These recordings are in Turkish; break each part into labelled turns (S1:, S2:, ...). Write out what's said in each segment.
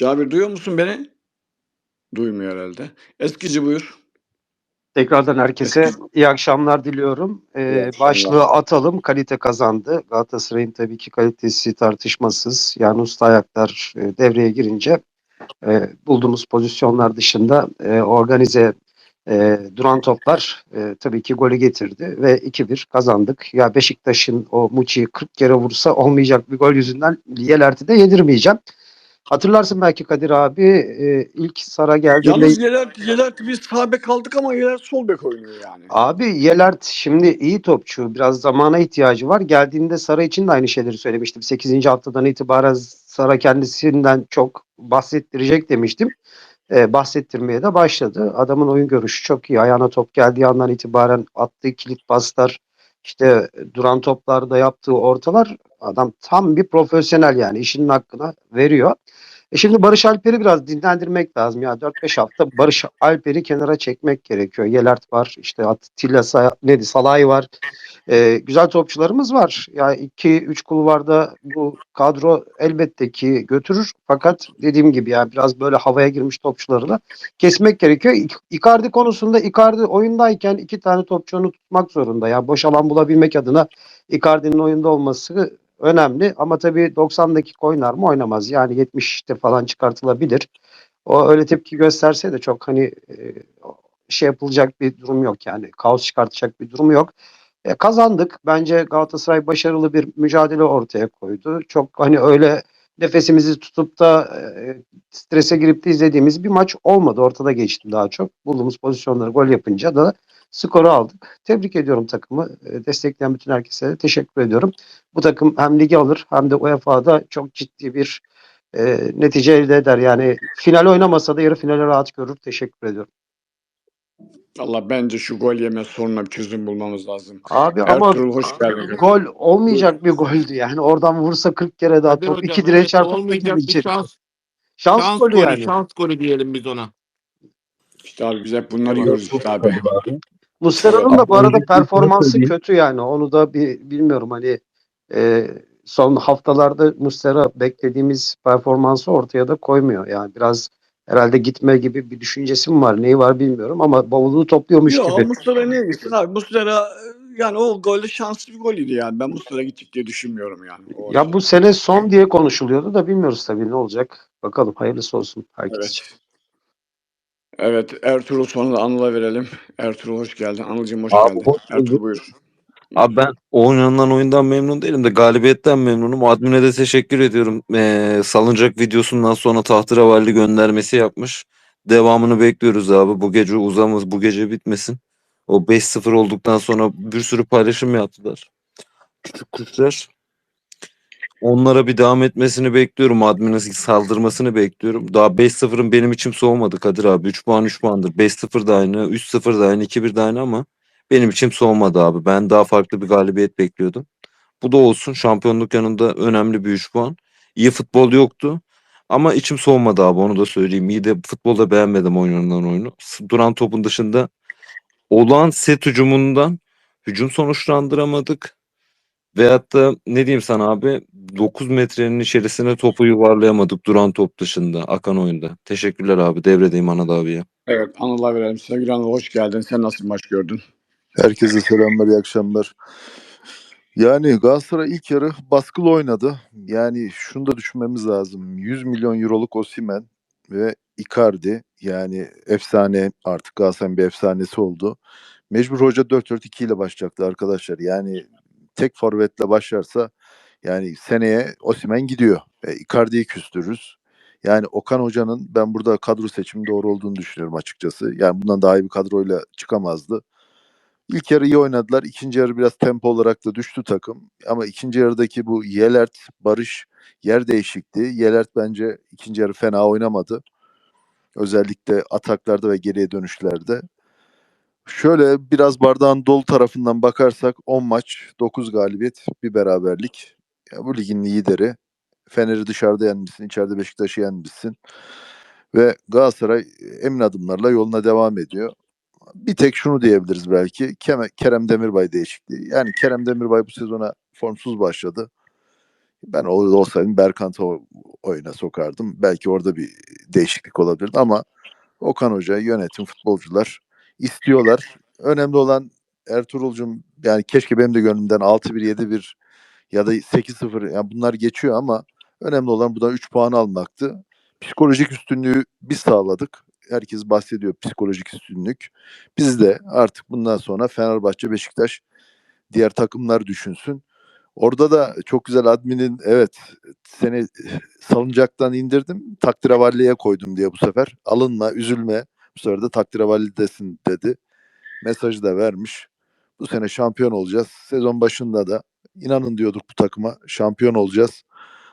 S1: Cabir duyuyor musun beni? Duymuyor herhalde. Eskici buyur.
S2: Tekrardan herkese iyi akşamlar diliyorum. Ee,
S1: İyi akşamlar.
S2: başlığı atalım. Kalite kazandı. Galatasaray'ın tabii ki kalitesi tartışmasız. Yani usta ayaklar e, devreye girince e, bulduğumuz pozisyonlar dışında e, organize e, duran toplar e, tabii ki golü getirdi ve 2-1 kazandık. Ya Beşiktaş'ın o Muçi'yi 40 kere vursa olmayacak bir gol yüzünden Yelert'i de yedirmeyeceğim. Hatırlarsın belki Kadir abi e, ilk Sara geldiğinde
S1: Yalnız Yelert, Yelert biz sağ bek aldık ama Yelert sol bek oynuyor yani.
S2: Abi Yelert şimdi iyi topçu. Biraz zamana ihtiyacı var. Geldiğinde Sara için de aynı şeyleri söylemiştim. 8. haftadan itibaren Sara kendisinden çok bahsettirecek demiştim. Ee, bahsettirmeye de başladı. Adamın oyun görüşü çok iyi. Ayağına top geldiği andan itibaren attığı kilit paslar, işte duran toplarda yaptığı ortalar adam tam bir profesyonel yani işinin hakkını veriyor. E şimdi Barış Alper'i biraz dinlendirmek lazım ya. 4-5 hafta Barış Alper'i kenara çekmek gerekiyor. Yelert var, işte Atilla Sa- neydi, Salay var. E, güzel topçularımız var. Ya 2-3 kulvarda bu kadro elbette ki götürür. Fakat dediğim gibi ya biraz böyle havaya girmiş topçuları da kesmek gerekiyor. Icardi konusunda Icardi oyundayken iki tane topçunu tutmak zorunda. Ya boş alan bulabilmek adına Icardi'nin oyunda olması önemli ama tabii 90 dakika oynar mı oynamaz. Yani 70'te falan çıkartılabilir. O öyle tepki gösterse de çok hani e, şey yapılacak bir durum yok yani. Kaos çıkartacak bir durum yok. E, kazandık. Bence Galatasaray başarılı bir mücadele ortaya koydu. Çok hani öyle nefesimizi tutup da e, strese girip de izlediğimiz bir maç olmadı. Ortada geçti daha çok. Bulduğumuz pozisyonları gol yapınca da skoru aldık. Tebrik ediyorum takımı. E, destekleyen bütün herkese de teşekkür ediyorum. Bu takım hem ligi alır hem de UEFA'da çok ciddi bir e, netice elde eder. Yani final oynamasa da yarı finale rahat görür. Teşekkür ediyorum.
S1: Allah bence şu gol yeme sorununa bir çözüm bulmamız lazım.
S2: Abi ama
S1: Ertuğrul hoş geldin.
S2: gol olmayacak bir goldü. Yani oradan vursa 40 kere daha
S3: Kadir
S2: top
S3: hocam,
S2: iki direğe
S3: evet,
S2: çarpıp
S3: olmayacak bir şans,
S2: Şans,
S3: şans
S2: golü
S3: golü,
S2: yani.
S3: şans golü diyelim biz ona.
S1: İşte abi biz hep bunları yiyoruz işte abi.
S2: Muslera'nın da bu arada performansı kötü yani. Onu da bir bilmiyorum hani e, son haftalarda Muslera beklediğimiz performansı ortaya da koymuyor. Yani biraz herhalde gitme gibi bir düşüncesi mi var? Neyi var bilmiyorum ama bavulunu topluyormuş
S1: Yok
S2: gibi.
S1: Muslera niye gitsin abi? Muslera yani o golde şanslı bir golüydü yani. Ben Muslera gidecek diye düşünmüyorum yani. O
S2: Ya bu sene son diye konuşuluyordu da bilmiyoruz tabii ne olacak. Bakalım hayırlısı olsun herkes için.
S1: Evet. Ertuğrul sonunda Anıl'a verelim. Ertuğrul hoş geldin. Anılcım hoş
S4: Abi,
S1: geldin.
S4: hoş
S1: Ertuğrul
S4: bulduk.
S1: buyur.
S4: Abi ben oynanan oyundan memnun değilim de galibiyetten memnunum. Admin'e de teşekkür ediyorum. Ee, salınacak videosundan sonra tahtıravalli göndermesi yapmış. Devamını bekliyoruz abi. Bu gece uzamaz, bu gece bitmesin. O 5-0 olduktan sonra bir sürü paylaşım yaptılar. Küçük kuşlar. Onlara bir devam etmesini bekliyorum. Admin'e saldırmasını bekliyorum. Daha 5-0'ın benim içim soğumadı Kadir abi. 3 puan 3 puandır. 5-0 da aynı, 3-0 da aynı, 2-1 de aynı ama benim içim soğumadı abi. Ben daha farklı bir galibiyet bekliyordum. Bu da olsun. Şampiyonluk yanında önemli bir 3 puan. İyi futbol yoktu. Ama içim soğumadı abi onu da söyleyeyim. İyi de futbolda beğenmedim oynanan oyunu. Duran topun dışında olan set hücumundan hücum sonuçlandıramadık. Veyahut da ne diyeyim sana abi 9 metrenin içerisine topu yuvarlayamadık duran top dışında akan oyunda. Teşekkürler abi devredeyim Anad abiye.
S1: Evet Anıl'a verelim. Sevgili Anıl hoş geldin. Sen nasıl maç gördün?
S5: Herkese selamlar, iyi akşamlar. Yani Galatasaray ilk yarı baskılı oynadı. Yani şunu da düşünmemiz lazım. 100 milyon euroluk Osimhen ve Icardi yani efsane artık Galatasaray'ın bir efsanesi oldu. Mecbur hoca 4-4-2 ile başlayacaktı arkadaşlar. Yani tek forvetle başlarsa yani seneye Osimhen gidiyor. E, Icardi'yi küstürürüz. Yani Okan Hoca'nın ben burada kadro seçimi doğru olduğunu düşünüyorum açıkçası. Yani bundan daha iyi bir kadroyla çıkamazdı. İlk yarı iyi oynadılar. İkinci yarı biraz tempo olarak da düştü takım. Ama ikinci yarıdaki bu Yelert, Barış yer değişikliği. Yelert bence ikinci yarı fena oynamadı. Özellikle ataklarda ve geriye dönüşlerde. Şöyle biraz bardağın dolu tarafından bakarsak 10 maç, 9 galibiyet, bir beraberlik. Ya bu ligin lideri. Fener'i dışarıda yenmişsin, içeride Beşiktaş'ı yenmişsin. Ve Galatasaray emin adımlarla yoluna devam ediyor bir tek şunu diyebiliriz belki. Kerem Demirbay değişikliği. Yani Kerem Demirbay bu sezona formsuz başladı. Ben orada olsaydım Berkant'ı oyuna sokardım. Belki orada bir değişiklik olabilirdi ama Okan Hoca, yönetim, futbolcular istiyorlar. Önemli olan Ertuğrul'cum yani keşke benim de gönlümden 6-1, 7-1 ya da 8-0 yani bunlar geçiyor ama önemli olan buradan 3 puan almaktı. Psikolojik üstünlüğü biz sağladık. Herkes bahsediyor psikolojik üstünlük. Biz de artık bundan sonra Fenerbahçe, Beşiktaş diğer takımlar düşünsün. Orada da çok güzel adminin evet seni salıncaktan indirdim takdiravalliye koydum diye bu sefer. Alınma, üzülme. Bu sefer de takdiravallidesin dedi. Mesajı da vermiş. Bu sene şampiyon olacağız. Sezon başında da inanın diyorduk bu takıma şampiyon olacağız.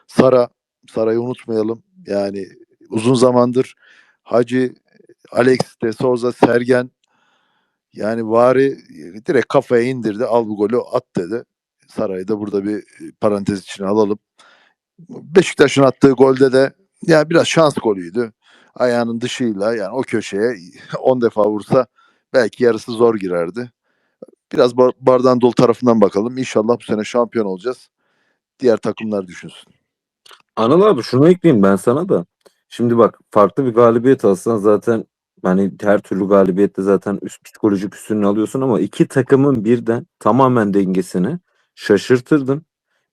S5: Sara, Sara'yı unutmayalım. Yani uzun zamandır Hacı, Alex de Souza, Sergen yani Vari direkt kafaya indirdi. Al bu golü at dedi. Saray'ı da burada bir parantez içine alalım. Beşiktaş'ın attığı golde de ya biraz şans golüydü. Ayağının dışıyla yani o köşeye 10 defa vursa belki yarısı zor girerdi. Biraz bar- bardağın dolu tarafından bakalım. İnşallah bu sene şampiyon olacağız. Diğer takımlar düşünsün.
S4: Anıl abi şunu ekleyeyim ben sana da. Şimdi bak farklı bir galibiyet alsan zaten hani her türlü galibiyette zaten üst psikolojik üstünlüğü alıyorsun ama iki takımın birden tamamen dengesini şaşırtırdın.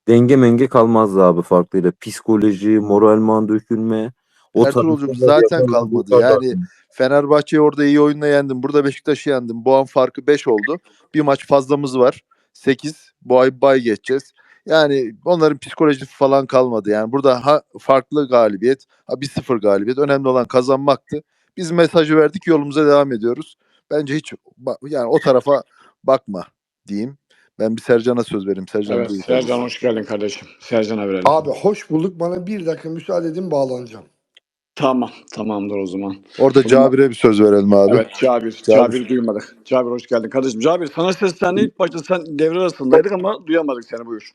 S4: Denge menge kalmazdı abi farklıyla. Psikoloji, moralman dökülme.
S5: Ertuğrul'cum
S4: taraftarlar
S5: zaten kalmadı. Yani Fenerbahçe'yi orada iyi oyunla yendim. Burada Beşiktaş'ı yendim. Bu an farkı 5 oldu. Bir maç fazlamız var. 8. Bu ay bay geçeceğiz. Yani onların psikolojisi falan kalmadı. Yani burada ha farklı galibiyet, ha 1-0 galibiyet. Önemli olan kazanmaktı. Biz mesajı verdik, yolumuza devam ediyoruz. Bence hiç yani o tarafa bakma diyeyim. Ben bir Sercan'a söz vereyim. Sercan
S1: Evet. Sercan hoş geldin kardeşim. Sercan'a verelim.
S3: Abi hoş bulduk. Bana bir dakika müsaade edin bağlanacağım.
S1: Tamam tamamdır o zaman.
S5: Orada
S1: O zaman-
S5: Cabir'e bir söz verelim abi.
S1: Evet Cabir.
S5: Cabir.
S1: Cabir duymadık. Cabir hoş geldin kardeşim. Cabir sana seslendi ilk başta sen devre arasındaydık ama duyamadık seni buyur.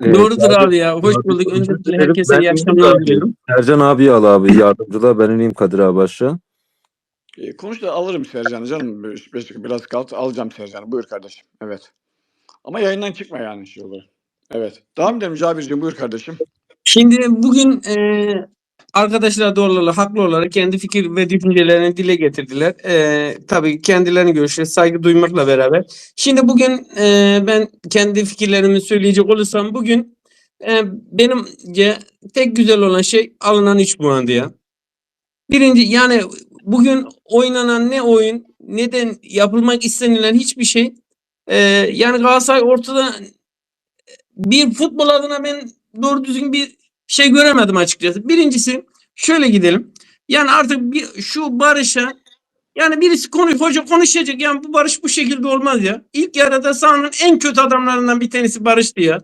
S4: Evet,
S6: Doğrudur abi ya. Hoş
S4: abi,
S6: bulduk. Öncelikle herkese iyi akşamlar
S4: abi.
S6: diliyorum.
S4: Sercan abi al abi yardımcılar. Ben ineyim Kadir abi aşağı.
S1: E, konuş da alırım Sercan'ı canım. Biraz kal alacağım Sercan'ı. Buyur kardeşim. Evet. Ama yayından çıkma yani şey olur. Evet. Devam edelim Cabir'ciğim buyur kardeşim.
S6: Şimdi bugün e, arkadaşlar doğru haklı olarak kendi fikir ve düşüncelerini dile getirdiler. E, tabii kendilerinin görüşüne saygı duymakla beraber. Şimdi bugün e, ben kendi fikirlerimi söyleyecek olursam bugün e, benimce tek güzel olan şey alınan 3 puandı ya. Birinci yani bugün oynanan ne oyun neden yapılmak istenilen hiçbir şey e, yani Galatasaray ortada bir futbol adına ben doğru düzgün bir şey göremedim açıkçası. Birincisi şöyle gidelim. Yani artık bir, şu barışa yani birisi konu hoca konuşacak yani bu barış bu şekilde olmaz ya. İlk yarıda sahanın en kötü adamlarından bir tanesi Barış'tı ya.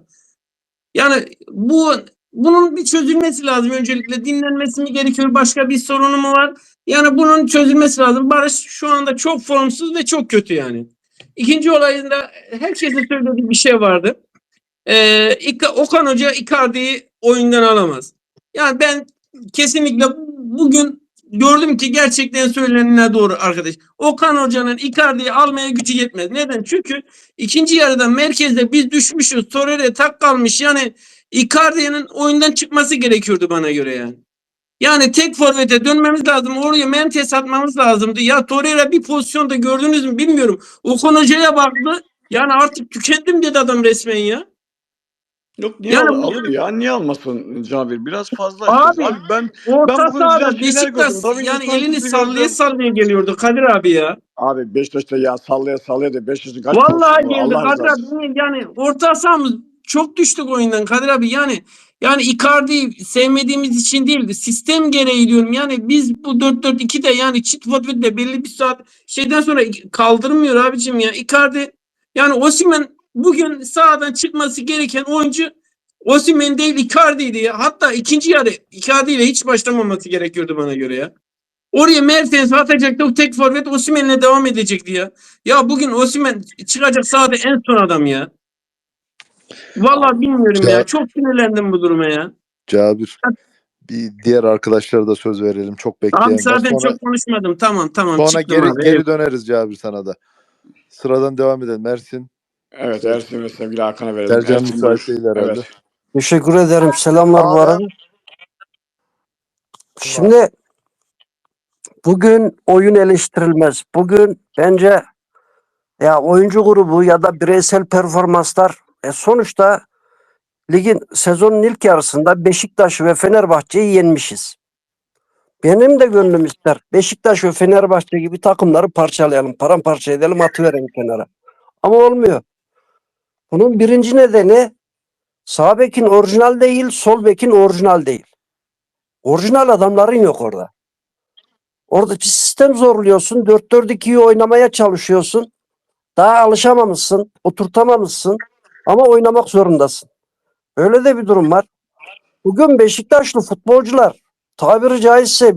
S6: Yani bu bunun bir çözülmesi lazım öncelikle. Dinlenmesi mi gerekiyor? Başka bir sorunu mu var? Yani bunun çözülmesi lazım. Barış şu anda çok formsuz ve çok kötü yani. İkinci olayında herkesin söylediği bir şey vardı. Ee, Okan Hoca Icardi'yi oyundan alamaz. Yani ben kesinlikle bugün gördüm ki gerçekten söylenene doğru arkadaş. Okan Hoca'nın Icardi'yi almaya gücü yetmez. Neden? Çünkü ikinci yarıda merkezde biz düşmüşüz. Torreira tak kalmış. Yani Icardi'nin oyundan çıkması gerekiyordu bana göre yani. Yani tek forvete dönmemiz lazım. Oraya Mentes atmamız lazımdı. Ya Torreira bir pozisyonda gördünüz mü bilmiyorum. Okan Hoca'ya baktı. Yani artık tükendim dedi adam resmen ya.
S1: Yok niye
S6: Yani bu-
S1: alır ya? Niye almasın Cabir? Biraz fazla.
S6: Abi,
S1: Abi ben
S6: Orta
S1: Ben bugün
S6: sahada Beşiktaş yani elini sallaya sallaya geliyordu Kadir abi ya.
S1: abi Beşiktaş'ta ya sallaya sallaya da Beşiktaş'ın kaç
S6: Vallahi geldi Kadir abi yani orta sahamız çok düştük oyundan Kadir abi yani yani Icardi'yi sevmediğimiz için değildi. Sistem gereği diyorum. Yani biz bu 4-4-2'de yani çift forvetle belli bir saat şeyden sonra kaldırmıyor abicim ya. Icardi yani Osimhen bugün sahadan çıkması gereken oyuncu Osimhen değil Icardi'ydi ya. Hatta ikinci yarı Icardi ile hiç başlamaması gerekiyordu bana göre ya. Oraya Mertens atacaktı. O tek forvet Osimhen'le devam edecekti ya. Ya bugün Osimhen çıkacak sahada en son adam ya. Vallahi bilmiyorum ya.
S5: Ya-
S6: Çok sinirlendim bu duruma ya.
S5: Cabir. Bir diğer arkadaşlara da söz verelim. Çok bekleyen
S6: Abi zaten
S5: Sonra,
S6: çok konuşmadım. Tamam tamam.
S5: sonra geri,
S6: abi.
S5: geri döneriz Cabir sana da. Sıradan devam edelim. Mersin.
S1: Evet Ersin ve sevgili Hakan'a verelim.
S5: Sercan
S1: Ersin
S5: müsait değil herhalde.
S1: Evet.
S7: Teşekkür ederim. Selamlar bu arada. Şimdi bugün oyun eleştirilmez. Bugün bence ya oyuncu grubu ya da bireysel performanslar e sonuçta ligin sezonun ilk yarısında Beşiktaş ve Fenerbahçe'yi yenmişiz. Benim de gönlüm ister. Beşiktaş ve Fenerbahçe gibi takımları parçalayalım, paramparça edelim, atıverelim kenara. Ama olmuyor. Bunun birinci nedeni sağ bekin orijinal değil, sol bekin orijinal değil. Orijinal adamların yok orada. Orada bir sistem zorluyorsun. 4-4-2'yi oynamaya çalışıyorsun. Daha alışamamışsın. Oturtamamışsın. Ama oynamak zorundasın. Öyle de bir durum var. Bugün Beşiktaşlı futbolcular tabiri caizse